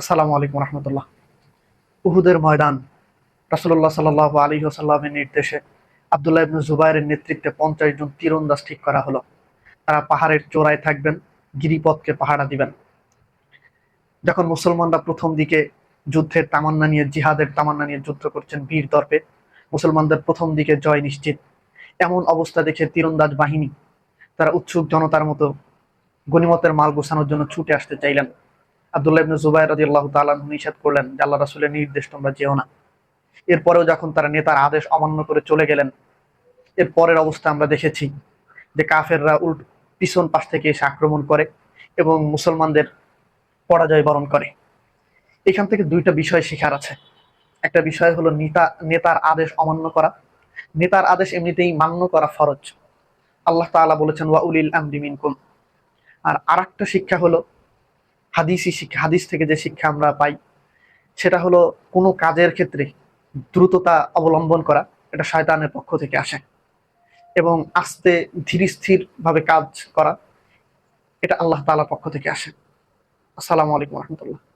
আসসালামু আলাইকুম রহমতুল্লাহ। উহুদের ময়দান রাসুল্লাহ সাল আলী সাল্লামের নির্দেশে আবদুল্লাহ ইবনু জুবাইরের নেতৃত্বে পঞ্চাশ জন তীরন্দাজ ঠিক করা হলো। তারা পাহাড়ের চূড়ায় থাকবেন, গিরিপথকে পাহারা দিবেন। যখন মুসলমানরা প্রথম দিকে যুদ্ধের তামান্না নিয়ে, জিহাদের তামান্না নিয়ে যুদ্ধ করছেন বীর দর্পে, মুসলমানদের প্রথম দিকে জয় নিশ্চিত। এমন অবস্থা দেখে তীরন্দাজ বাহিনী, তারা উৎসুক জনতার মতো গনিমতের মাল গোছানোর জন্য ছুটে আসতে চাইলেন। আবদুল্লাহ ইবনে জুবাইর রাদিয়াল্লাহু তাআলা নিষেধ করলেন যে আল্লাহ রাসূলের নির্দেশ তোমরা যেও না। এরপরেও যখন তারা নেতার আদেশ অমান্য করে চলে গেলেন, এর পরের অবস্থা আমরা দেখেছি যে কাফেররা উল্ট পিছন পাশ থেকে এসে আক্রমণ করে এবং মুসলমানদের পরাজয় বরণ করে। এখান থেকে দুইটা বিষয় শেখার আছে। একটা বিষয় হলো নেতা, নেতার আদেশ অমান্য করা। নেতার আদেশ এমনিতেই মান্য করা ফরজ। আল্লাহ তাআলা বলেছেন, ওয়া উলিল আমরি মিনকুম। আর আরেকটা শিক্ষা হলো হাদিসি শিক্ষা, হাদিস থেকে যে শিক্ষা আমরা পাই, সেটা হলো কোনো কাজের ক্ষেত্রে দ্রুততা অবলম্বন করা, এটা শয়তানের পক্ষ থেকে আসে। এবং আস্তে, ধীর স্থির ভাবে কাজ করা, এটা আল্লাহ তালার পক্ষ থেকে আসে। আসসালামু আলাইকুম রহমতুল্লাহ।